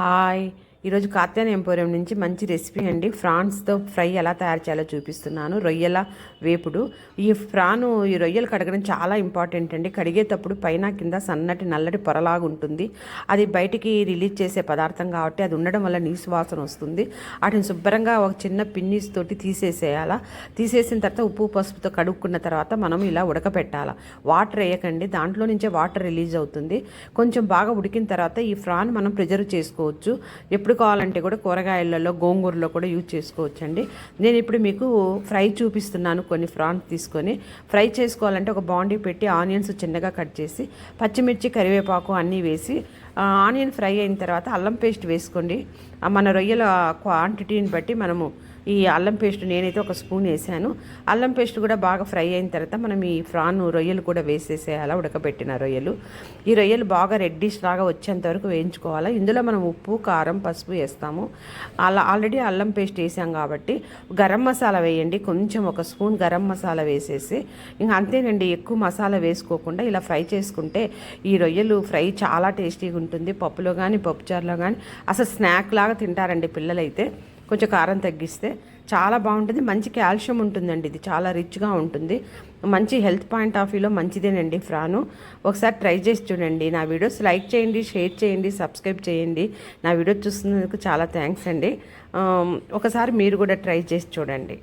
Hi. ఈరోజు కాత్యాన emporium నుంచి మంచి రెసిపీ అండి. ఫ్రాన్స్తో ఫ్రై ఎలా తయారు చేయాలో చూపిస్తున్నాను. రొయ్యల వేపుడు. ఈ ఫ్రాను ఈ రొయ్యలు కడగడం చాలా ఇంపార్టెంట్ అండి. కడిగేటప్పుడు పైన కింద సన్నటి నల్లటి పొరలాగా ఉంటుంది. అది బయటికి రిలీజ్ చేసే పదార్థం కాబట్టి అది ఉండడం వల్ల నీసు వాసన వస్తుంది. వాటిని శుభ్రంగా ఒక చిన్న పిన్నీస్ తోటి తీసేసేయాలా. తీసేసిన తర్వాత ఉప్పు పసుపుతో కడుక్కున్న తర్వాత మనం ఇలా ఉడకపెట్టాలా. వాటర్ వేయకండి. దాంట్లో నుంచే వాటర్ రిలీజ్ అవుతుంది. కొంచెం బాగా ఉడికిన తర్వాత ఈ ఫ్రాన్ మనం ప్రిజర్వ్ చేసుకోవచ్చు. ఎప్పుడు కావాలంటే కూడా కూరగాయలలో గోంగూరలో కూడా యూజ్ చేసుకోవచ్చు అండి నేను ఇప్పుడు మీకు ఫ్రై చూపిస్తున్నాను కొన్ని ఫ్రాన్స్ తీసుకొని. ఫ్రై చేసుకోవాలంటే ఒక బాండీ పెట్టి ఆనియన్స్ చిన్నగా కట్ చేసి పచ్చిమిర్చి కరివేపాకు అన్నీ వేసి ఆనియన్ ఫ్రై అయిన తర్వాత అల్లం పేస్ట్ వేసుకోండి. మన రొయ్యల క్వాంటిటీని బట్టి మనము ఈ అల్లం పేస్ట్ నేనైతే ఒక స్పూన్ వేసాను. అల్లం పేస్ట్ కూడా బాగా ఫ్రై అయిన తర్వాత మనం ఈ ఫ్రాన్ రొయ్యలు కూడా వేసేసేయాలా ఉడకబెట్టిన రొయ్యలు. ఈ రొయ్యలు బాగా రెడ్డిష్ లాగా వచ్చేంత వరకు వేయించుకోవాలా. ఇందులో మనం ఉప్పు కారం పసుపు వేస్తాము. అలా ఆల్రెడీ అల్లం పేస్ట్ వేసాం కాబట్టి గరం మసాలా వేయండి. కొంచెం ఒక స్పూన్ గరం మసాలా వేసేసి ఇంకా అంతేనండి ఎక్కువ మసాలా వేసుకోకుండా ఇలా ఫ్రై చేసుకుంటే ఈ రొయ్యలు ఫ్రై చాలా టేస్టీగా ఉంటుంది ఉంటుంది పప్పులో కానీ పప్పుచారులో కానీ అసలు స్నాక్ లాగా తింటారండి పిల్లలైతే. కొంచెం కారం తగ్గిస్తే చాలా బాగుంటుంది. మంచి కాల్షియం ఉంటుందండి ఇది. చాలా రిచ్గా ఉంటుంది. మంచి హెల్త్ పాయింట్ ఆఫ్ వ్యూలో మంచిదేనండి ఫ్రాను. ఒకసారి ట్రై చేసి చూడండి. నా వీడియోస్ లైక్ చేయండి షేర్ చేయండి సబ్స్క్రైబ్ చేయండి. నా వీడియో చూస్తున్నందుకు చాలా థ్యాంక్స్ అండి. ఒకసారి మీరు కూడా ట్రై చేసి చూడండి.